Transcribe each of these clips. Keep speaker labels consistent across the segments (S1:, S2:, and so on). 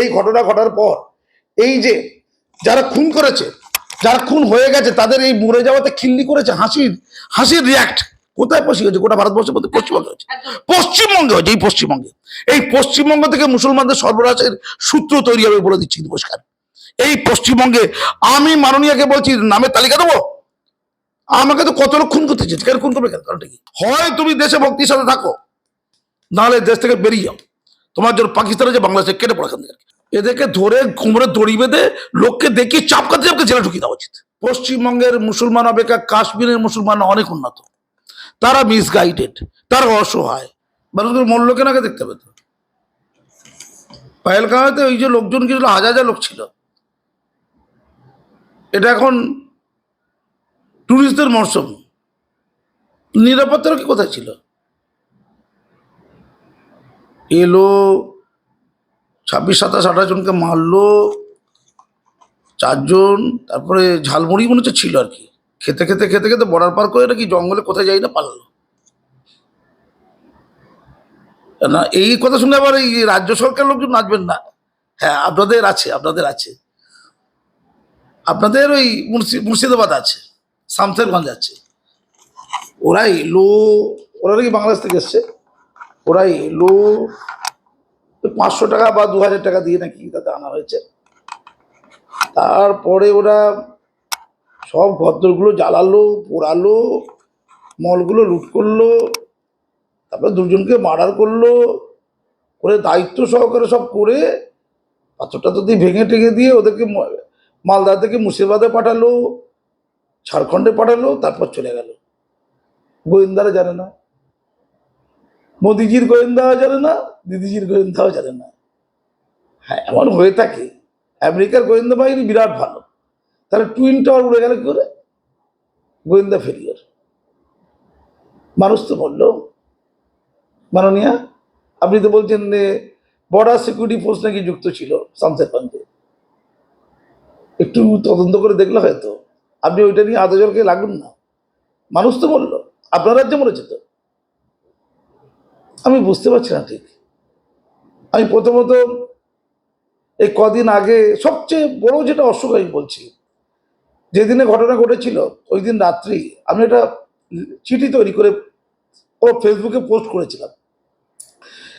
S1: এই ঘটনা ঘটার পর এই যে যারা খুন করেছে যারা খুন হয়ে গেছে তাদের এই মরে যাওয়াতে খিল্লি করেছে হাসির হাসির রিয়াক্ট কোথায় পৌঁছে গেছে গোটা ভারতবর্ষের মধ্যে পশ্চিমবঙ্গে হয়েছে। পশ্চিমবঙ্গে হয়েছে এই পশ্চিমবঙ্গে। এই পশ্চিমবঙ্গ থেকে মুসলমানদের সর্বনাশের সূত্র তৈরি হবে বলে দিচ্ছি নমস্কার। এই পশ্চিমবঙ্গে আমি মাননীয়াকে বলছি নামের তালিকা দেবো? আমাকে তো কত লোক খুন করতে চেয়েছে কেন খুন করবে কেন? কারণটা কি? হয় তুমি দেশে ভক্তির সাথে থাকো নাহলে দেশ থেকে বেরিয়ে যাও। তোমার জন্য পাকিস্তানে যে বাংলাদেশে কেটে পড়া এখান থেকে এদেরকে ধরে কোমরে দড়ি বেঁধে লোককে দেখিয়ে চাপকাতে চাপকে জেলে ঢুকিয়ে দেওয়া উচিত। পশ্চিমবঙ্গের মুসলমান অপেক্ষা কাশ্মীরের মুসলমান অনেক উন্নত। তারা মিসগাইডেড তারা অসহায়। মানুষগুলো মূল্য কেনাকে দেখতে পেত? পায়েলগাঁওতে ওই যে লোকজন গিয়েছিল হাজার হাজার লোক ছিল। এটা এখন টুরিস্টদের মরশুম নিরাপত্তার কি কোথায় ছিল? এলো ছাব্বিশ, সাতাশ, আঠাশ জনকে মারলো, চারজন, তারপরে ঝালমুড়ি মনে হচ্ছে ছিল আর কি। খেতে খেতে খেতে খেতে বর্ডার পার করে নাকি জঙ্গলে কোথায় যাই না পালালো না, এই কথা শুনে আবার এই রাজ্য সরকার লোকজন নাচবেন না। হ্যাঁ আপনাদের আছে আপনাদের আছে। আপনাদের ওই মুর্শি- মুর্শিদাবাদ আছে, শামসেরগঞ্জ আছে। ওরাই লো, ওরা নাকি বাংলাদেশ থেকে এসছে। ওরাই ওই পাঁচশো টাকা বা দু হাজার টাকা দিয়ে নাকি তাতে আনা হয়েছে। তারপরে ওরা সব ঘরদোরগুলো জ্বালালো, পোড়ালো, মলগুলো লুট করল, তারপরে দুজনকে মার্ডার করল, করে দায়িত্ব সহকারে সব করে পাথরটা তো দিয়ে ভেঙে টেঙে দিয়ে ওদেরকে মালদা থেকে মুর্শিদাবাদে পাঠালো, ঝাড়খণ্ডে পাঠালো, তারপর চলে গেল। গোয়েন্দারা জানে না। মোদিজির গোয়েন্দাও জানে না, দিদিজির গোয়েন্দাও জানে না। হ্যাঁ এমন হয়ে থাকে। আমেরিকার গোয়েন্দা বাহিনী বিরাট ভালো। তাহলে টুইন টাওয়ার উড়ে গেল করে? গোয়েন্দা ফেরিয়ার মানুষ তো বলল, মাননীয়া, আপনি তো বলছেন যে বর্ডার সিকিউরিটি ফোর্স নাকি যুক্ত ছিল শামসেরগঞ্জে একটু তদন্ত করে দেখলে হয়তো। আপনি ওইটা নিয়ে আদজলকে লাগুন না। মানুষ তো বলল, আপনার রাজ্যে মরেছে তো। আমি বুঝতে পারছি না ঠিক। আমি প্রথমত এই কদিন আগে সবচেয়ে বড় যেটা অসুখ আমি বলছি, যেদিনে ঘটনা ঘটেছিল ওই দিন রাত্রি আমি একটা চিঠি তৈরি করে ও ফেসবুকে পোস্ট করেছিলাম।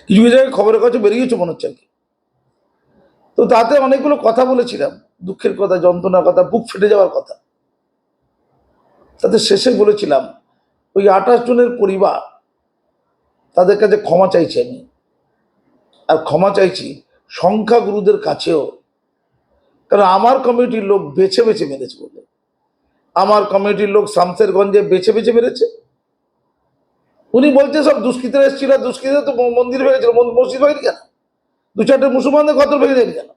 S1: কিছু কিছু জায়গায় খবরের কাছে বেরিয়েছে মনে হচ্ছে তো তাতে অনেকগুলো কথা বলেছিলাম, দুঃখের কথা, যন্ত্রণার কথা, বুক ফেটে যাওয়ার কথা। তাতে শেষে বলেছিলাম, ওই আঠাশ জনের পরিবার তাদের কাছে ক্ষমা চাইছি আমি। আর ক্ষমা চাইছি সংখ্যাগুরুদের কাছেও। কারণ আমার কমিটির লোক বেছে বেছে মেরেছে বলে। আমার কমিটির লোক শামসেরগঞ্জে বেছে বেছে মেরেছে। উনি বলছে, সব দুষ্কৃতীরা এসেছিল, দুষ্কৃতীরা তো মন্দির ভেঙেছিল মসজিদ ভেঙেনি কেন? দু চারটে মুসলমানদের কত ভেঙে দেয়নি কেন?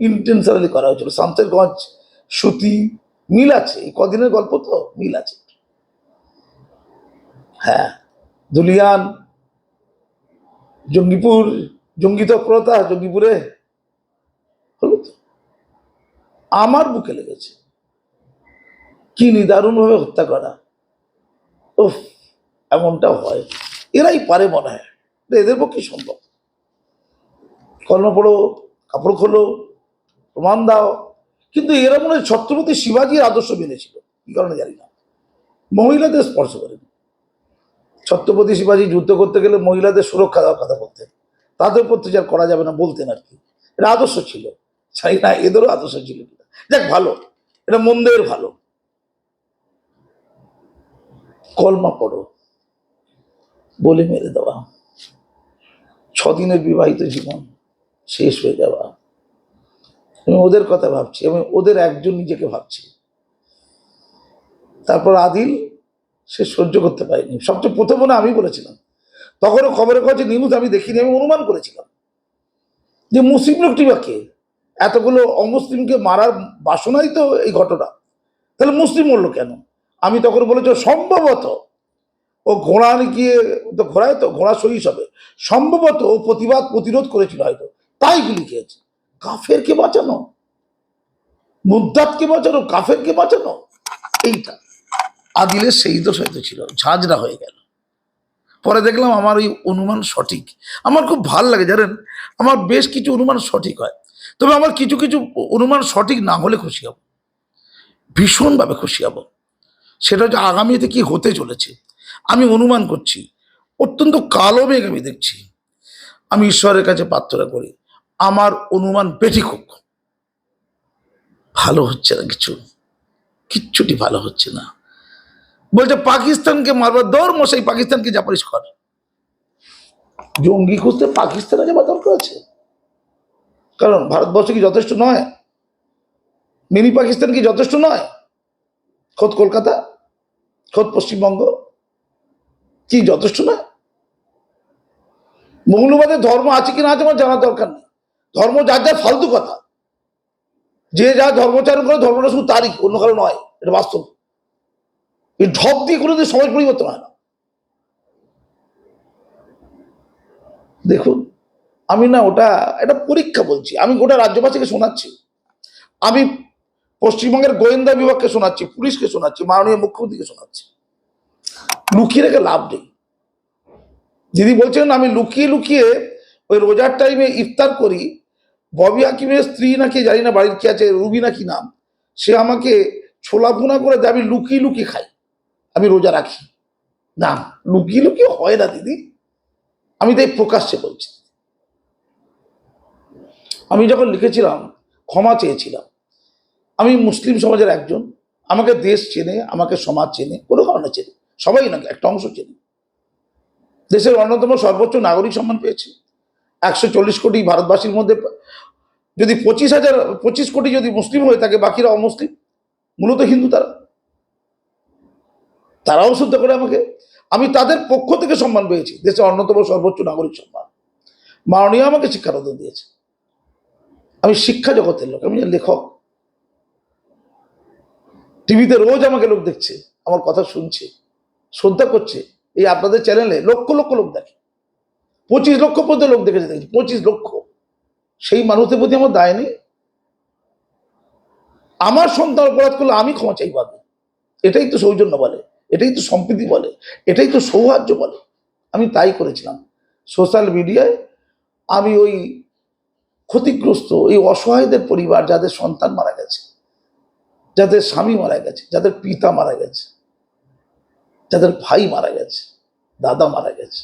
S1: ইন্টেনশনালি করা হয়েছিল। শামসেরগঞ্জ সুতি মিল আছে। এই কদিনের গল্প তো মিল আছে। হ্যাঁ। দুলিয়ান, জঙ্গিপুর, জঙ্গি তৎপরতা, জঙ্গিপুরে হলো আমার বুকে লেগেছে, কি নিদারুণ নিদারুণভাবে হত্যা করা। উফ, এমনটা হয় এরাই পারে মনে হয় এদের পক্ষে সম্ভব। কর্ম পড়ো, কাপড় খোলো, প্রমাণ দাও। কিন্তু এরা মনে হয় ছত্রপতি শিবাজির আদর্শ মেনেছিল, কি কারণে জানি না। মহিলাদের স্পর্শ করেনি। ছত্রপতি শিবাজি যুদ্ধ করতে গেলে মহিলাদের সুরক্ষা দেওয়ার কথা বলতেন। তাদের উপর অত্যাচার করা যাবে না বলতেন আর কি। এটা আদর্শ ছিল। চাই না, এদেরও আদর্শ ছিল কিনা। দেখ ভালো। এটা মন্দের ভালো। কলমা পড়ো। বলে মেরে দেওয়া। ছদিনের বিবাহিত জীবন শেষ হয়ে যাওয়া। আমি ওদের কথা ভাবছি। আমি ওদের একজন নিজেকে ভাবছি। তারপর আদিল সে সহ্য করতে পারেনি। সবচেয়ে প্রথম মনে আমি বলেছিলাম। তখনও খবরের কাছে নিউজ আমি দেখিনি, আমি অনুমান করেছিলাম। যে মুসলিম লোকটি বা কে? এতগুলো অমুসলিমকে মারার বাসনাই তো এই ঘটনা। তাহলে মুসলিম মরলো কেন? আমি তখন বলেছি, সম্ভবত ও ঘোড়া গিয়ে, তো ঘোড়ায় তো, ঘোড়া সহিস হবে সম্ভবত ও প্রতিবাদ প্রতিরোধ করেছিল হয়তো। তাই গুলি খেয়েছে। কাফেরকে বাঁচানো? মুদ্দাতকে বাঁচানো? কাফেরকে বাঁচানো? এইটা। আদিলের সেই দোষ হয়তো ছিল ঝাঁঝরা হয়ে গেল। পরে দেখলাম আমার ওই অনুমান সঠিক। আমার খুব ভালো লাগে, জানেন? আমার বেশ কিছু অনুমান সঠিক হয়। তবে আমার কিছু কিছু অনুমান সঠিক না হলে খুশি হব। ভীষণভাবে খুশি হব। সেটা হচ্ছে আগামীতে কি হতে চলেছে। আমি অনুমান করছি, অত্যন্ত কালো মেঘ আমি দেখছি। আমি ঈশ্বরের কাছে প্রার্থনা করি, আমার অনুমান বেঠিক হোক। ভালো হচ্ছে না কিছু। কিচ্ছুটি ভালো হচ্ছে না। বলছে, পাকিস্তানকে মারবার দৌড়, মশাই, পাকিস্তানকে জাপারিস কর জঙ্গি খুঁজতে পাকিস্তানে যাবার দরকার আছে। কারণ ভারতবর্ষ কি যথেষ্ট নয়? মিনি পাকিস্তান কি যথেষ্ট নয়? খোদ কলকাতা, খোদ পশ্চিমবঙ্গ, কি যথেষ্ট নয়? মৌলবাদের ধর্ম আছে কি না আছে আমার জানার দরকার নেই। ধর্ম যার যার ফালতু কথা। যে যা ধর্মচারণ করে, ধর্মটা শুধু তারই, অন্য কারও নয়, এটা বাস্তব। এই ঢপ দিয়ে কোনোদিন সমাজ পরিবর্তন হয় না। দেখুন, আমি না ওটা এটা পরীক্ষা বলছি। আমি গোটা রাজ্যবাসীকে শোনাচ্ছি। আমি পশ্চিমবঙ্গের গোয়েন্দা বিভাগকে শোনাচ্ছি, পুলিশকে শোনাচ্ছি, মাননীয় মুখ্যমন্ত্রীকে শোনাচ্ছি। লুকিয়ে রেখে লাভ নেই। দিদি বলছেন, আমি লুকিয়ে লুকিয়ে ওই রোজার টাইমে ইফতার করি। ববি হাকিমের স্ত্রী নাকি জানি না বাড়ির কি আছে, রুবি নাকি নাম, সে আমাকে ছোলা ভুনা করে দেয় আমি লুকিয়ে লুকিয়ে খাই। আমি রোজা রাখি। না, লুকিয়ে লুকিয়ে হয় না দিদি। আমি তাই প্রকাশ্যে বলছি। আমি যখন লিখেছিলাম, ক্ষমা চেয়েছিলাম, আমি মুসলিম সমাজের একজন, আমাকে দেশ চেনে, আমাকে সমাজ চেনে, কোনো কারণে চেনে, সবাই না একটা অংশ চেনে। দেশের অন্যতম সর্বোচ্চ নাগরিক সম্মান পেয়েছে। একশো চল্লিশ কোটি ভারতবাসীর মধ্যে, যদি পঁচিশ হাজার, পঁচিশ কোটি যদি মুসলিম হয়ে থাকে, বাকিরা অমুসলিম, মূলত হিন্দু তারা। তারাও শুদ্ধ করে আমাকে। আমি তাদের পক্ষ থেকে সম্মান পেয়েছি। দেশের অন্যতম সর্বোচ্চ নাগরিক সম্মান। মাননীয় আমাকে শিক্ষারত দিয়েছে। আমি শিক্ষা জগতের লোক, আমি লেখক। টিভিতে রোজ আমাকে লোক দেখছে, আমার কথা শুনছে, শ্রদ্ধা করছে। এই আপনাদের চ্যানেলে লক্ষ লক্ষ লোক দেখে। পঁচিশ লক্ষ পর্যন্ত লোক দেখেছে, দেখছি। পঁচিশ লক্ষ। সেই মানুষের প্রতি আমার দায় নেই। আমার সন্তান অপরাধ করলে আমি ক্ষমা চাই পাবো এটাই তো সৌজন্য বলে। এটাই তো সম্প্রীতি বলে, এটাই তো সৌহার্য বলে। আমি তাই করেছিলাম। সোশ্যাল মিডিয়ায় আমি ওই ক্ষতিগ্রস্ত, এই অসহায়দের পরিবার, যাদের সন্তান মারা গেছে, যাদের স্বামী মারা গেছে, যাদের পিতা মারা গেছে, যাদের ভাই মারা গেছে, দাদা মারা গেছে,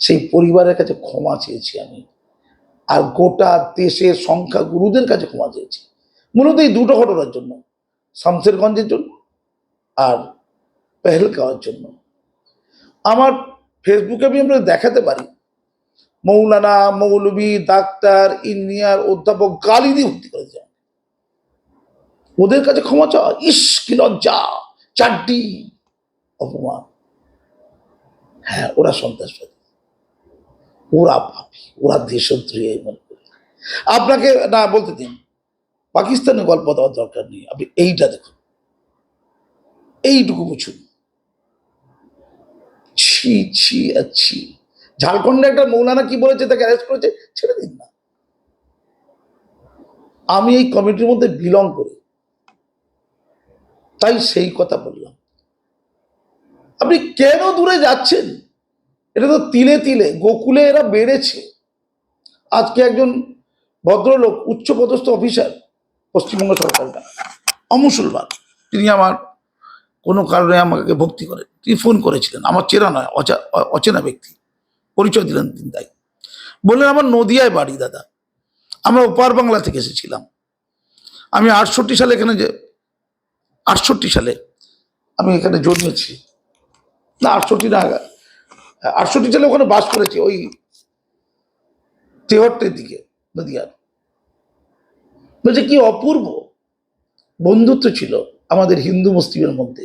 S1: সেই পরিবারের কাছে ক্ষমা চেয়েছি আমি। আর গোটা দেশের সংখ্যা গুরুদের কাছে ক্ষমা চেয়েছি। মূলত এই দুটো ঘটনার জন্য, শামসেরগঞ্জের জন্য আর পেহেলগাঁওয়ের জন্য। আমার ফেসবুকে আমি আপনাদের দেখাতে পারি। মৌলানা, মৌলবি, ডাক্তার, ইঞ্জিনিয়ার, অধ্যাপক গালি দিয়ে ভর্তি করেছে। ওদের কাছে ক্ষমা চাওয়া, ইস কি লজ্জা, চারটি অপমান। হ্যাঁ ওরা সন্ত্রাসবাদী। ওরা পাপি, ওরা দেশদ্রোহী মনে করি। আপনাকে না, বলতে দিন, পাকিস্তানের গল্প দেওয়ার দরকার নেই। আপনি এইটা দেখুন। এইটুকু বুঝুন। ছি ছি আর ছি। ঝাড়খণ্ডে একটা মৌলানা কি বলেছে, তাকে অ্যারেস্ট করেছে? ছেড়ে দিন না। আমি এই কমিটির মধ্যে বিলং করি। তাই সেই কথা বললাম। আপনি কেন দূরে যাচ্ছেন? এটা তো তিলে তিলে, গোকুলে এরা বেড়েছে। আজকে একজন ভদ্রলোক, উচ্চপদস্থ অফিসার পশ্চিমবঙ্গ সরকারটা, অমুসলমান। তিনি আমার কোনো কারণে আমাকে ভক্তি করে। তিনি ফোন করেছিলেন। আমার চেনা নয়, অচা- অচেনা ব্যক্তি। পরিচয় দিলেন তিনি তাই। বললেন, আমার নদিয়ায় বাড়ি দাদা। আমরা ওপার বাংলা থেকে এসেছিলাম। আমি আটষট্টি সালে এখানে যে, আটষট্টি সালে আমি এখানে জন্মেছি। না, আটষট্টি না, আটষট্টি সালে ওখানে বাস করেছি, ওই তেহট্টের দিকে, নদিয়ার। বলছে, কি অপূর্ব। বন্ধুত্ব ছিল। আমাদের হিন্দু মুসলিমের মধ্যে।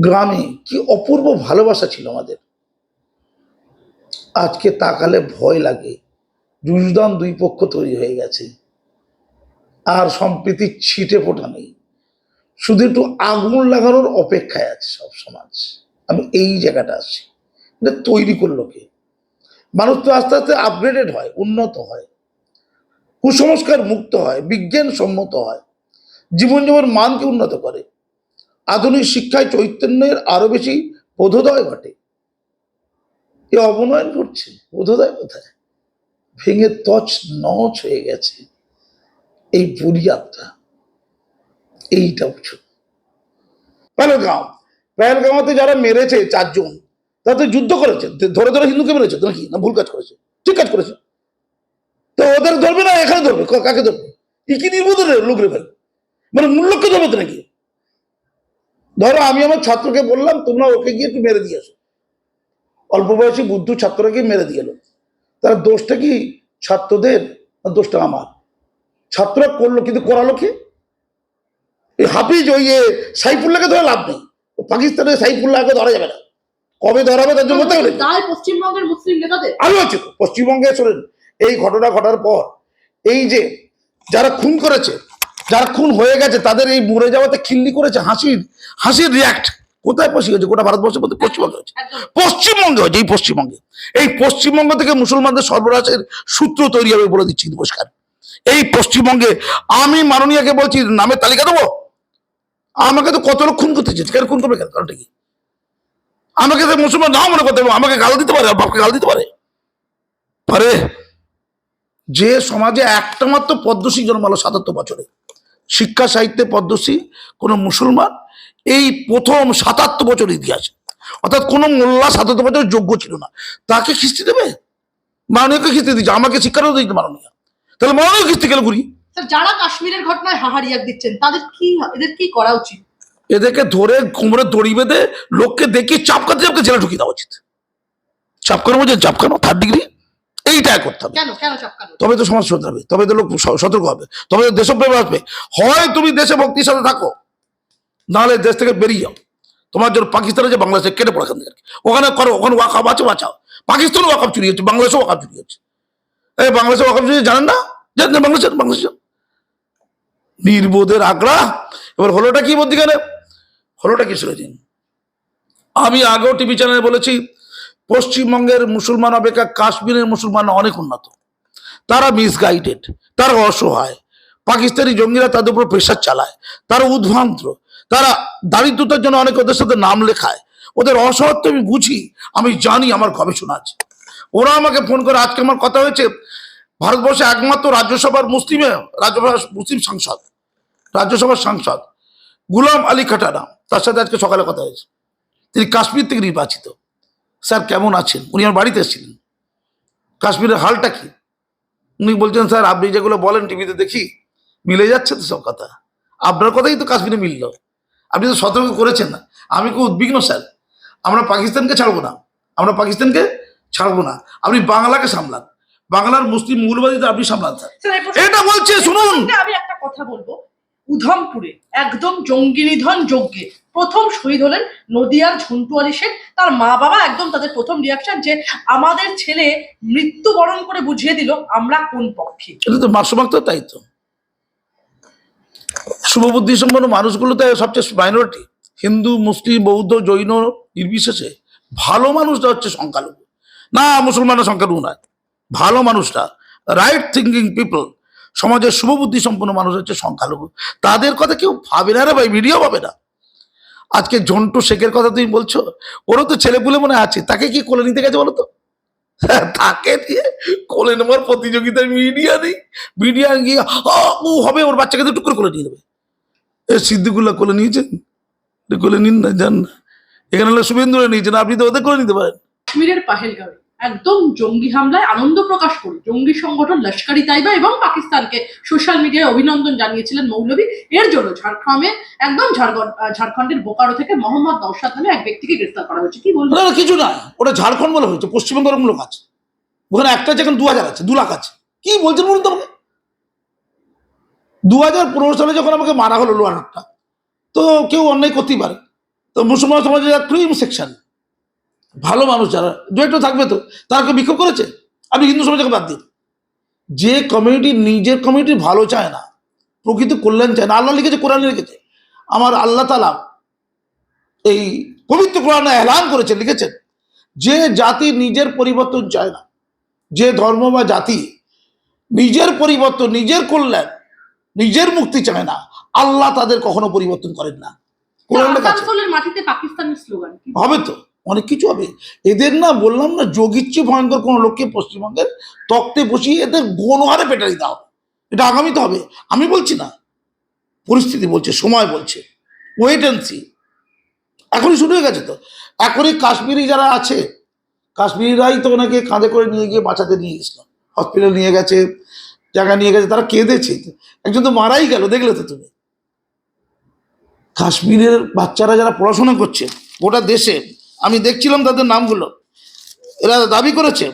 S1: গ্রামে কি অপূর্ব ভালোবাসা ছিল আমাদের। আজকে তাকালে ভয় লাগে। যুযদান দুই পক্ষ তৈরি হয়ে গেছে। আর সম্প্রীতির ছিটে ফোটা নেই। শুধু একটু আগুন লাগানোর অপেক্ষায় আছে সব সমাজ। আমি এই জায়গাটা আছি তৈরি করল কে? মানুষ তো আস্তে আস্তে আপগ্রেডেড হয়, উন্নত হয়। কুসংস্কার মুক্ত হয় বিজ্ঞান সম্মত হয়। জীবনযাপন মানকে উন্নত করে। আধুনিক শিক্ষায় চৈতন্যের আরও বেশি বোধোদয় ঘটে। এ অবনয়ন করছে বোধোদয় কোথায়? ভেঙে তছ নচ হয়ে গেছে। এই বুনিয়াদটা এইটা বুঝুন পেহেলগাঁও। পেহেলগাঁওতে যারা মেরেছে চারজন, তারা তো যুদ্ধ করেছে। ধরে ধরে হিন্দুকে মেরেছে নাকি? না ভুল কাজ করেছে? ঠিক কাজ করেছে। তো ওদের ধরবে না? এখানে ধরবে? কাকে ধরবে? কি কি নির্বোধ লোক রে ভাই? মানে মূল্যকে ধরবে তো নাকি? ধরো আমি আমার ছাত্রকে বললাম তোমরা ওকে গিয়ে একটু মেরে দিয়ে আসো অল্প বয়সী বুদ্ধ ছাত্রকে মেরে দিয়ে এলো। তার দোষটা কি ছাত্রদের দোষটা আমার? ছাত্ররা করল কিন্তু করালো কি? এই হাফিজ ওই সাইফুল্লাহকে ধরে লাভ নেই। পাকিস্তানের সাইফুল্লাহকে ধরা যাবে না। কবে ধরাবে তার জন্য
S2: পশ্চিমবঙ্গের মুসলিম নেতাদের।
S1: আরও আছে পশ্চিমবঙ্গে শোনেন এই ঘটনা ঘটার পর এই যে যারা খুন করেছে যারা খুন হয়ে গেছে তাদের এই মরে যাওয়াতে খিল্লি করেছে হাসির হাসির রিয়াক্ট কোথায় পৌঁছে গেছে? গোটা ভারতবর্ষের মধ্যে পশ্চিমবঙ্গে হয়েছে। পশ্চিমবঙ্গে হয়েছে এই পশ্চিমবঙ্গে। এই পশ্চিমবঙ্গ থেকে মুসলমানদের সর্বনাশের সূত্র তৈরি হবে বলে দিচ্ছি কিন্তু পরিষ্কার এই পশ্চিমবঙ্গে আমি মাননীয়াকে বলছি নামের তালিকা দেবো? আমাকে তো কত লোক খুন করতে চেয়েছে? কেন খুন করবে কেন? কারণটা কি? আমাকে তো মুসলমান নাও মনে করতে হবে। আমাকে গাল দিতে পারে বাপকে গাল দিতে পারে। পারে। যে সমাজে একটা মাত্র পদ্মশ্রী জন্মালো সাতাত্তর বছরে। শিক্ষা সাহিত্যে পদ্মশ্রী কোনো মুসলমান এই প্রথম সাতাত্তর বছর ইতিহাস। অর্থাৎ কোনো মোল্লা সাতাত্তর বছর যোগ্য ছিল না। তাকে খিস্তি দেবে? মাননীয়কে খিস্তি দিচ্ছে। আমাকে শিক্ষারও দিতে মাননীয়। তাহলে মাননীয় খিস্তি গেল ঘুরি।
S2: যারা কাশ্মীরের ঘটনায় হাহারিয়াক দিচ্ছেন তাদের কি এদের কি করা উচিত?
S1: এদেরকে ধরে কোমরে দড়ি বেঁধে লোককে দেখিয়ে চাপকাতে চাপকে জেলে ঢুকিয়ে দেওয়া উচিত। চাপকানো বলছে চাপকানো থার্ড ডিগ্রি এইটা করতে হবে। তবে তো সমাজ হবে তবে তো লোক সতর্ক হবে তবে তো দেশপ্রেম আসবে। হয় তুমি দেশে ভক্তির সাথে থাকো নাহলে দেশ থেকে বেরিয়ে যাও। তোমার জন্য পাকিস্তানে যে বাংলাদেশে কেটে পড়ে এখান থেকে। ওখানে করো ওখানে ওয়াকাব আছে বাঁচাও। পাকিস্তানও ওয়াকাব চুরি হচ্ছে বাংলাদেশেও ওয়াকাব চুরি হচ্ছে। এই বাংলাদেশে ওয়াকাব চুরি জানেন না? জানেন বাংলাদেশে বাংলাদেশে নির্বোধের আগ্রা। এবার হলোটা কি মধ্যিখানে হলোটা কি শুনেছেন আমি আগেও টিভি চ্যানেলে বলেছি পশ্চিমবঙ্গের মুসলমান অপেক্ষা কাশ্মীরের মুসলমান অনেক উন্নত। তারা মিসগাইডেড তারা অসহায়। পাকিস্তানি জঙ্গিরা তাদের উপর প্রেশার চালায়, তারা উদ্ভ্রান্ত। তারা দারিদ্রতার জন্য অনেক ওদের সাথে নাম লেখায়। ওদের অসহায়ত্ব আমি বুঝি, আমি জানি, আমার গবেষণা আছে। ওরা আমাকে ফোন করে, আজকে আমার কথা হয়েছে, ভারতবর্ষে একমাত্র রাজ্যসভার মুসলিমে, রাজ্যসভার মুসলিম সাংসদ, রাজ্যসভার সাংসদ, গুলাম আলী খাটানা তার সাথে আজকে সকালে কথা হয়েছে। তিনি কাশ্মীর থেকে নির্বাচিত। স্যার কেমন আছেন? উনি আমার বাড়িতে এসেছিলেন। কাশ্মীরের হালটা কি? উনি বলছেন স্যার আপনি যেগুলো বলেন টিভিতে দেখি মিলে যাচ্ছে তো সব কথা। আপনার কথাই তো কাশ্মীরে মিলল। আপনি তো সতর্ক করেছেন না। আমি খুব উদ্বিগ্ন স্যার। আমরা পাকিস্তানকে ছাড়বো না। আমরা পাকিস্তানকে ছাড়বো না। আপনি বাংলাকে সামলান। বাংলার মুসলিম মূলবাদীদের আপনি সামলান স্যার। এটা বলছে শুনুন।
S2: আমি একটা কথা বলব। উধমপুরে একদম জঙ্গি নিধন যজ্ঞে প্রথম শহীদ হলেন নদিয়ার ঝন্টু আলী শেখ তার মা বাবা একদম তাদের প্রথম রিয়াকশন যে আমাদের ছেলে মৃত্যুবরণ করে বুঝিয়ে দিল আমরা কোন পক্ষে।
S1: এটা তো মাসমাক্ত তাই তো। শুভবুদ্ধি সম্পন্ন মানুষগুলো তো সবচেয়ে মাইনরিটি হিন্দু, মুসলিম, বৌদ্ধ, জৈন নির্বিশেষে ভালো মানুষটা হচ্ছে সংখ্যালঘু। না, মুসলমানের সংখ্যালঘু নয়, ভালো মানুষটা রাইট থিঙ্কিং পিপল সমাজের শুভবুদ্ধি সম্পন্ন মানুষ হচ্ছে সংখ্যালঘু। তাদের কথা কেউ ভাবে না রে ভাই ভিডিও পাবে না। আজকে জন্টু শেখের কথা তুমি বলছো ওরও তো ছেলেপুলে মনে আছে। তাকে কি কোলে নিতে গেছে বলো তো? তাকে দিয়ে কোলে নেওয়ার প্রতিযোগিতায় মিডিয়া নেই। মিডিয়া গিয়ে "আ, ও হবে ওর বাচ্চাকে তো টুকরো করে নিয়ে নেবে। এ সিদ্দিকুল্লাহ কোলে নিয়েছেন? কোলে নিন না যান না। এখানে হলে শুভেন্দু নিয়েছেন আপনি তো ওদের করে নিতে পারেন।
S2: কাশ্মীরের পাহেলগাঁওয়ে। একদম জঙ্গি হামলায় আনন্দ প্রকাশ করে। জঙ্গি সংগঠন লস্করি তাইবা এবং পাকিস্তানকে সোশ্যাল মিডিয়ায় অভিনন্দন জানিয়েছিলেন মৌলভী। এর জন্য একদম ঝাড়খণ্ড আহ, ঝাড়খণ্ডের বোকারো থেকে মোহাম্মদ নৌসাদ নামে এক ব্যক্তিকে গ্রেফতার করা হয়েছে। কি বলব?
S1: না কিছু না। ওটা ঝাড়খণ্ড বলে হয়েছে পশ্চিমবঙ্গের লোক আছে ওখানে একটা এখন দু হাজার আছে দু লাখ আছে। কি বলছেন বলুন তো আমাকে? দু হাজার পনেরো সালে যখন আমাকে মারা হলো লোহারটা তো কেউ অন্যায় করতেই পারে। তো মুসলমান সমাজের ক্রিম সেকশন ভালো মানুষ যারা দু একটা থাকবে তো তারা কেউ বিক্ষোভ করেছে? আপনি হিন্দু সমাজকে বাদ দিন যে কমিউনিটি নিজের কমিউনিটি ভালো চায় না প্রকৃত কল্যাণ চায় না আল্লাহ লিখেছে কোরআন লিখেছে। আমার আল্লাহ তালা এই পবিত্র কোরআনে এলান করেছেন লিখেছেন যে জাতি নিজের পরিবর্তন চায় না যে ধর্ম বা জাতি নিজের পরিবর্তন নিজের কল্যাণ নিজের মুক্তি চায় না আল্লাহ তাদের কখনো পরিবর্তন করেন না। হবে তো। অনেক কিছু হবে। এদের না বললাম না যোগিচ্ছে ভয়ঙ্কর কোনো লোককে পশ্চিমবঙ্গের তক্তে বসিয়ে এদের গণহারে পেটারি দাও এটা আগামীতে হবে। আমি বলছি না। পরিস্থিতি বলছে, সময় বলছে। ওয়েট অ্যান্ড সি এখনই শুরু হয়ে গেছে তো। এখনই কাশ্মীরি যারা আছে, কাশ্মীরিরাই তো ওনাকে কাঁধে করে নিয়ে গিয়ে বাঁচাতে নিয়ে গেছিল। হসপিটাল নিয়ে গেছে, জায়গা নিয়ে গেছে, তারা কেঁদেছে। একজন তো মারাই গেল, দেখলে তো তুমি। কাশ্মীরের বাচ্চারা যারা পড়াশোনা করছে, গোটা দেশে আমি দেখছিলাম তাদের নামগুলো। এরা দাবি করেছে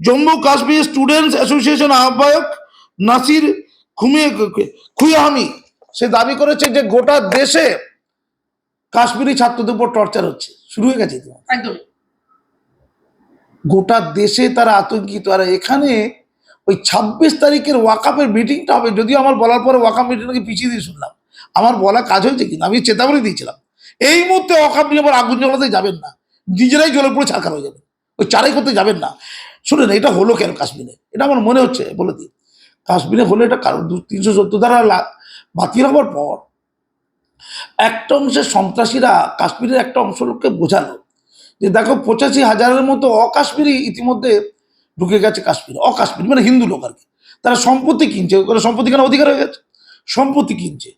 S1: জম্মু কাশ্মীর স্টুডেন্টস অ্যাসোসিয়েশন আহ্বায়ক নাসির খুমে খুয়াহামি সে দাবি করেছে যে গোটা দেশে কাশ্মীরি ছাত্রদের উপর টর্চার হচ্ছে। শুরু হয়ে গেছে তো গোটা দেশে তারা আতঙ্কিত। আর এখানে ওই ছাব্বিশ তারিখের ওয়াকাপের মিটিংটা হবে। যদিও আমার বলার পরে ওয়াকাপ মিটিংটাকে পিছিয়ে দিয়ে শুনলাম। আমার বলা কাজ হয়েছে কিনা? আমি চেতাবনী দিয়েছিলাম। এই মুহূর্তে নিয়ে আবার আগুন জ্বলাতে যাবেন না। নিজেরাই জ্বলে পড়ে ছাড়খার হয়ে যাবে ওই চারাই করতে যাবেন না। শুনেন, এটা হলো কেন কাশ্মীরে? এটা আমার মনে হচ্ছে, বলে দিই। কাশ্মীরে হলো এটা কারণ দু তিনশো সত্তর লা- বাতিল হওয়ার পর একটা অংশের সন্ত্রাসীরা কাশ্মীরের একটা অংশ লোককে বোঝালো যে দেখো পঁচাশি হাজারের মতো অকাশ্মীরি ইতিমধ্যে ঢুকে গেছে কাশ্মীর। অকাশ্মীর মানে হিন্দু লোক আর কি। তারা সম্পত্তি কিনছে। সম্পত্তি কেন অধিকার হয়ে গেছে। সম্পত্তি কিনছে।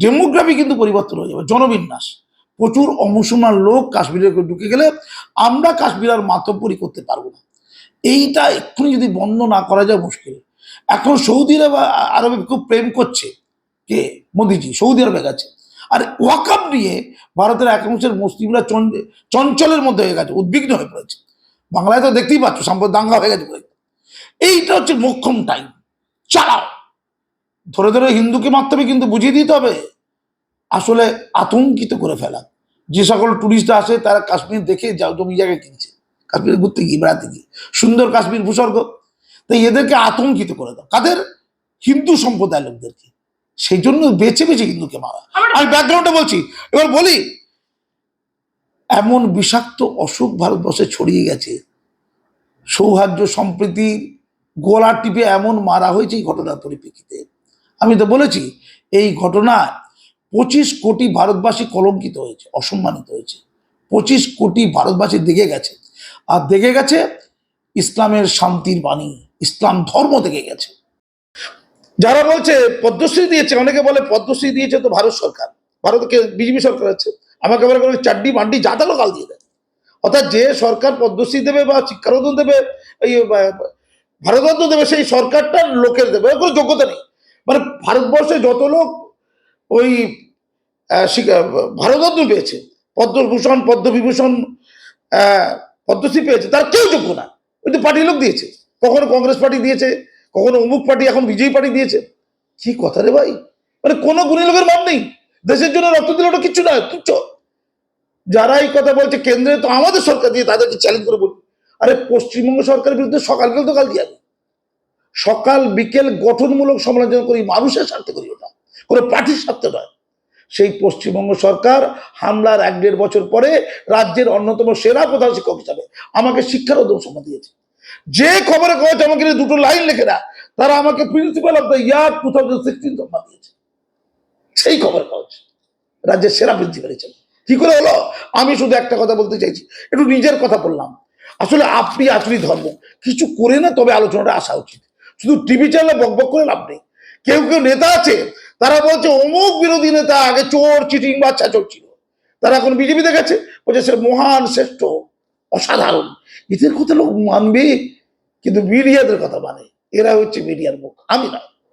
S1: ডেমোগ্রাফি কিন্তু পরিবর্তন হয়ে যাবে। জনবিন্যাস। প্রচুর অমুসলমান লোক কাশ্মীরে ঢুকে গেলে আমরা কাশ্মীর আর মাতব্বরি করতে পারব না। এইটা এক্ষুনি যদি বন্ধ না করা যায় মুশকিল। এখন সৌদি আরব খুব প্রেম করছে কে? মোদিজি, সৌদি আরবে গেছে। আর ওয়াকাপ নিয়ে ভারতের এক অংশের মুসলিমরা চঞ্চলের মধ্যে হয়ে গেছে, উদ্বিগ্ন হয়ে পড়েছে। বাংলায় তো দেখতেই পাচ্ছ, সম্পদ দাঙ্গা হয়ে গেছে এইটা হচ্ছে মোক্ষম টাইম চালাও। ধরে ধরে হিন্দুকে হবে কিন্তু বুঝিয়ে দিতে হবে। আসলে আতঙ্কিত করে ফেলা। যে সকল টুরিস্ট আসে তারা কাশ্মীর দেখে যাও জমি জায়গায় কিনছে। কাশ্মীরে ঘুরতে গিয়ে বেড়াতে গিয়ে। সুন্দর কাশ্মীর ভূস্বর্গ। তাই এদেরকে আতঙ্কিত করে দাও। কাদের? হিন্দু সম্প্রদায়ের লোকদেরকে। সেই জন্য বেছে বেছে হিন্দুকে মারা। আমি ব্যাকগ্রাউন্ডটা বলছি। এবার বলি এমন বিষাক্ত অসুখ ভারতবর্ষে ছড়িয়ে গেছে। সৌহার্দ্য সম্প্রীতি গলা টিপে এমন মারা হয়েছে এই ঘটনার পরিপ্রেক্ষিতে। আমি তো বলেছি এই ঘটনা পঁচিশ কোটি ভারতবাসী কলঙ্কিত হয়েছে, অসম্মানিত হয়েছে। পঁচিশ কোটি ভারতবাসী দেখে গেছে। আর দেখে গেছে ইসলামের শান্তির বাণী, ইসলাম ধর্ম দেখে গেছে। যারা বলছে পদ্মশ্রী দিয়েছে, অনেকে বলে পদ্মশ্রী দিয়েছে তো ভারত সরকার। ভারতকে, বিজেপি সরকার আছে। আমাকে বলে চাড্ডি মান্ডি যা গাল দিয়ে দেয়। অর্থাৎ যে সরকার পদ্মশ্রী দেবে বা শিক্ষারত্ন দেবে, এই ভারতরত্ন দেবে, সেই সরকারটা লোকের দেবে কোনো যোগ্যতা নেই। মানে ভারতবর্ষে যত লোক ওই ভারতরত্ন পেয়েছে, পদ্মভূষণ, পদ্মবিভূষণ পদ্মশ্রী পেয়েছে, তার কেউ যোগ্য না। ওই তো পার্টির লোক দিয়েছে। কখনো কংগ্রেস পার্টি দিয়েছে, কখনো অমুক পার্টি, এখন বিজেপি পার্টি দিয়েছে। কি কথা রে ভাই? মানে কোনো গুণী লোকের মান নেই। দেশের জন্য রক্ত দিলে ওটা কিচ্ছু নয় তুচ্ছ যারা এই কথা বলছে, কেন্দ্রে তো আমাদের সরকার দিয়ে তাদেরকে চ্যালেঞ্জ করে বলি। আরে পশ্চিমবঙ্গ সরকারের বিরুদ্ধে সকাল বিকেল তো কাল দিয়ে আমি সকাল বিকেল গঠনমূলক সমালোচনা করি, মানুষের স্বার্থে করি ওটা। কোনো পার্টির স্বার্থে নয়। সেই পশ্চিমবঙ্গ সরকার হামলার এক দেড় বছর পরে রাজ্যের অন্যতম সেরা প্রধান শিক্ষক হিসাবে আমাকে শিক্ষার সম্মান দিয়েছে। যে খবরে কাগজ আমাকে দুটো লাইন লেখে না, তারা আমাকে principal of the year two thousand sixteen দিয়েছে। সেই খবর কাগজ রাজ্যের সেরা প্রিন্সিপাল হিসেবে। কি করে হলো? আমি শুধু একটা কথা বলতে চাইছি। একটু নিজের কথা বললাম। আসলে আপনি আসলে ধর্ম। কিছু করে না তবে আলোচনাটা আসা উচিত। শুধু টিভি চ্যানেলে বকবক করে লাভ নেই। কেউ কেউ নেতা আছে, তারা বলছে অমুক বিরোধী নেতা আগে চোর, চিটিং বাচ্চা, চোর ছিল। তারা এখন বিজেপিতে গেছে, বলছে সে মহান, শ্রেষ্ঠ, অসাধারণ। এদের কথা লোক মানবে, কিন্তু মিডিয়াদের কথা মানে। এরা হচ্ছে মিডিয়ার মুখ, আমি না